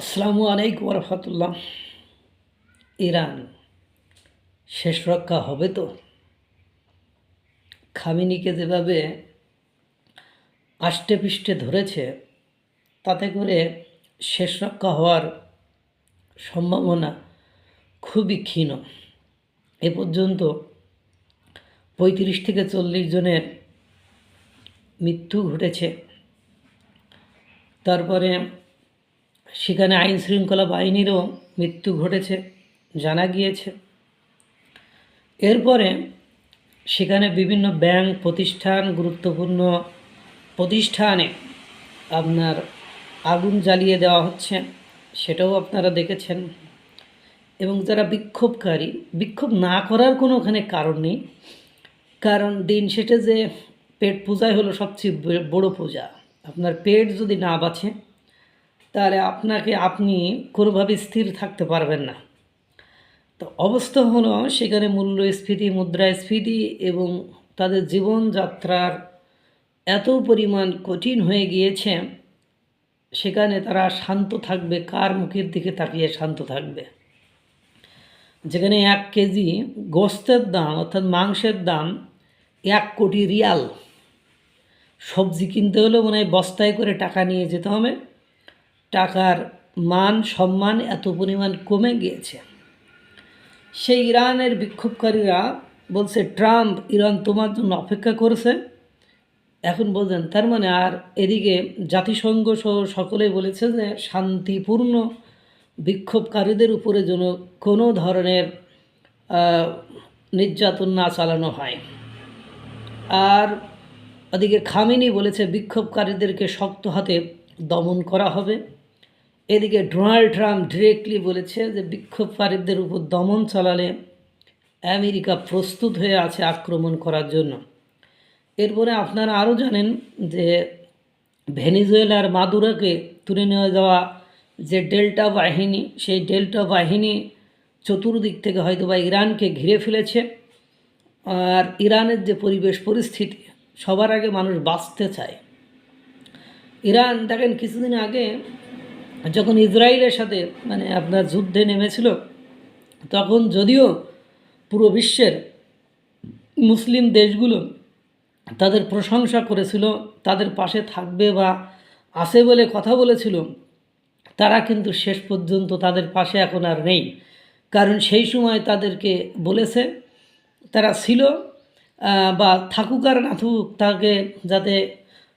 আসসালামু আলাইকুম রহমতুল্লাহ ইরান, শেষ রক্ষা হবে তো? খামিনিকে যেভাবে আষ্টে পৃষ্ঠে ধরেছে, তাতে করে শেষ রক্ষা হওয়ার সম্ভাবনা খুবই ক্ষীণ। এ পর্যন্ত পঁয়ত্রিশ থেকে চল্লিশ জনের মৃত্যু ঘটেছে। তারপরে সেখানে আইন শৃঙ্খলা বাহিনীরও মৃত্যু ঘটেছে, জানা গিয়েছে। এরপরে সেখানে বিভিন্ন ব্যাংক প্রতিষ্ঠান, গুরুত্বপূর্ণ প্রতিষ্ঠানে আপনার আগুন জ্বালিয়ে দেওয়া হচ্ছে, সেটাও আপনারা দেখেছেন। এবং যারা বিক্ষোভকারী, বিক্ষোভ না করার কোনো ওখানে কারণ নেই। কারণ দিন শেষে যে পেট পূজাই হলো সবচেয়ে বড় পূজা। আপনার পেট যদি না বাঁচে তাহলে আপনাকে আপনি কোনোভাবে স্থির থাকতে পারবেন না। তো অবস্থা হলো সেখানে মূল্যস্ফীতি মুদ্রাস্ফীতি এবং তাদের জীবনযাত্রার এত পরিমাণ কঠিন হয়ে গিয়েছে, সেখানে তারা শান্ত থাকবে, কার মুখের দিকে তাকিয়ে শান্ত থাকবে। যেখানে এক কেজি গোস্তের দাম, অর্থাৎ মাংসের দাম এক কোটি রিয়াল। সবজি কিনতে হলে মনে হয় বস্তায় করে টাকা নিয়ে যেতে হবে। টাকার মান, সম্মান এত পরিমাণ কমে গিয়েছে। সেই ইরানের বিক্ষোভকারীরা বলছে, ট্রাম্প ইরান তোমার জন্য অপেক্ষা করেছে। এখন বলছেন, তার মানে আর এদিকে জাতিসংঘ সহ সকলে বলেছে যে, শান্তিপূর্ণ বিক্ষোভকারীদের উপরে যেন কোনো ধরনের নির্যাতন না চালানো হয়। আর ওদিকে খামিনি বলেছে, বিক্ষোভকারীদেরকে শক্ত হাতে দমন করা হবে। এদিকে ডোনাল্ড ট্রাম্প ডিরেক্টলি বলেছে যে বিক্ষোভকারীদের উপর দমন চালালে আমেরিকা প্রস্তুত হয়ে আছে আক্রমণ করার জন্য। এরপরে আপনারা আরও জানেন যে ভেনিজুয়েলার মাদুরাকে তুলে নিয়ে যাওয়া যে ডেল্টা বাহিনী, সেই ডেল্টা বাহিনী চতুর্দিক থেকে হয়তো বা ইরানকে ঘিরে ফেলেছে। আর ইরানের যে পরিবেশ পরিস্থিতি, সবার আগে মানুষ বাঁচতে চায়। ইরান, দেখেন, কিছুদিন আগে যখন ইসরায়েলের সাথে মানে আপনার যুদ্ধে নেমেছিল, তখন যদিও পুরো বিশ্বের মুসলিম দেশগুলো তাদের প্রশংসা করেছিল, তাদের পাশে থাকবে বা আছে বলে কথা বলেছিল, তারা কিন্তু শেষ পর্যন্ত তাদের পাশে এখন আর নেই। কারণ সেই সময় তাদেরকে বলেছে, তারা ছিল বা থাকুক আর না থাকুক, তাকে যাতে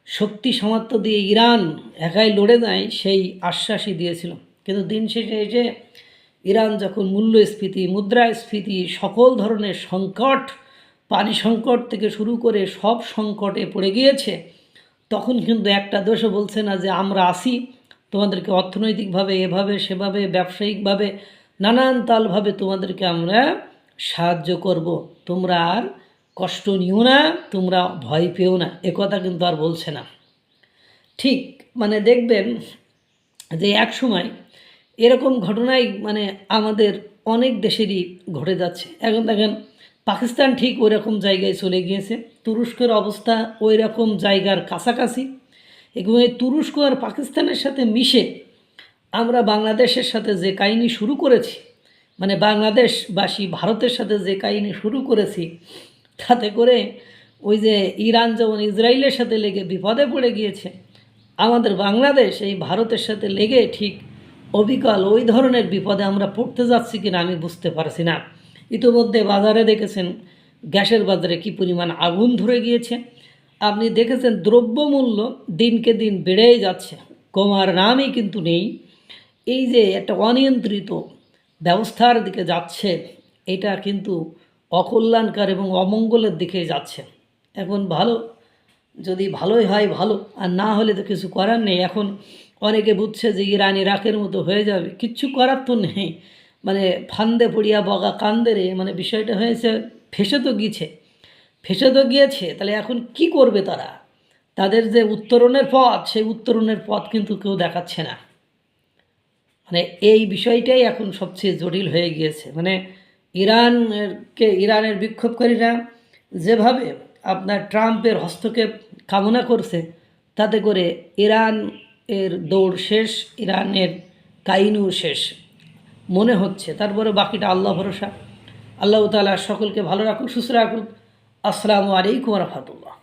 শক্তি সামর্থ্য দিয়ে ইরান একাই লড়ে যায় সেই আশ্বাসই দিয়েছিল। কিন্তু দিন শেষে এসে ইরান যখন মূল্যস্ফীতি, মুদ্রাস্ফীতি, সকল ধরনের সংকট, পানি সংকট থেকে শুরু করে সব সংকটে পড়ে গিয়েছে, তখন কিন্তু একটা দোষও বলছে না যে আমরা আসি তোমাদেরকে অর্থনৈতিকভাবে এভাবে, সেভাবে, ব্যবসায়িকভাবে, নানান তালভাবে তোমাদেরকে আমরা সাহায্য করব। তোমরা আর কষ্ট নিও না, তোমরা ভয় পেও না। এ কথা কিন্তু আর বলছে না। ঠিক মানে দেখবেন যে এক সময় এরকম ঘটনাই মানে আমাদের অনেক দেশেরই ঘটে যাচ্ছে। এখন দেখেন, পাকিস্তান ঠিক ওই রকম জায়গায় চলে গিয়েছে। তুরস্কের অবস্থা ওই রকম জায়গার কাছাকাছি। এবং এই তুরস্ক আর পাকিস্তানের সাথে মিশে আমরা বাংলাদেশের সাথে যে কাহিনী শুরু করেছি মানে বাংলাদেশবাসী ভারতের সাথে যে কাহিনী শুরু করেছি তাতে করে ওই যে ইরান যেমন ইসরায়েলের সাথে লেগে বিপদে পড়ে গিয়েছে, আমাদের বাংলাদেশ এই ভারতের সাথে লেগে ঠিক অবিকল ওই ধরনের বিপদে আমরা পড়তে যাচ্ছি কিনা আমি বুঝতে পারছি না। ইতিমধ্যে বাজারে দেখেছেন, গ্যাসের বাজারে কি পরিমাণ আগুন ধরে গিয়েছে। আপনি দেখেছেন দ্রব্যমূল্য দিনকে দিন বেড়েই যাচ্ছে, কমার নামই কিন্তু নেই। এই যে একটা অনিয়ন্ত্রিত ব্যবস্থার দিকে যাচ্ছে, এটা কিন্তু অকল্যাণকার এবং অমঙ্গলের দিকে যাচ্ছে। এখন ভালো, যদি ভালোই হয় ভালো, আর না হলে তো কিছু করার নেই। এখন অনেকে বুঝছে যে ইরান ইরাকের মতো হয়ে যাবে। কিচ্ছু করার তো নেই। মানে ফান্দে পড়িয়া বগা কান্দে রে মানে বিষয়টা হয়েছে ফেসে তো গিয়েছে। ফেসে তো গিয়েছে, তাহলে এখন কি করবে তারা? তাদের যে উত্তরণের পথ, সেই উত্তরণের পথ কিন্তু কেউ দেখাচ্ছে না। মানে এই বিষয়টাই এখন সবচেয়ে জটিল হয়ে গিয়েছে। মানে ইরানকে ইরানের বিক্ষোভকারীরা যেভাবে আপনার ট্রাম্পের হস্তক্ষেপ কামনা করছে, তাতে করে ইরান এর দৌড় শেষ, ইরানের কাইনু শেষ। মনে হচ্ছে। তারপরে বাকিটা আল্লাহ ভরসা। আল্লাহ তালা সকলকে ভালো রাখুক, সুস্থ রাখুক। আসসালামু আলাইকুম রহমতুল্লাহ।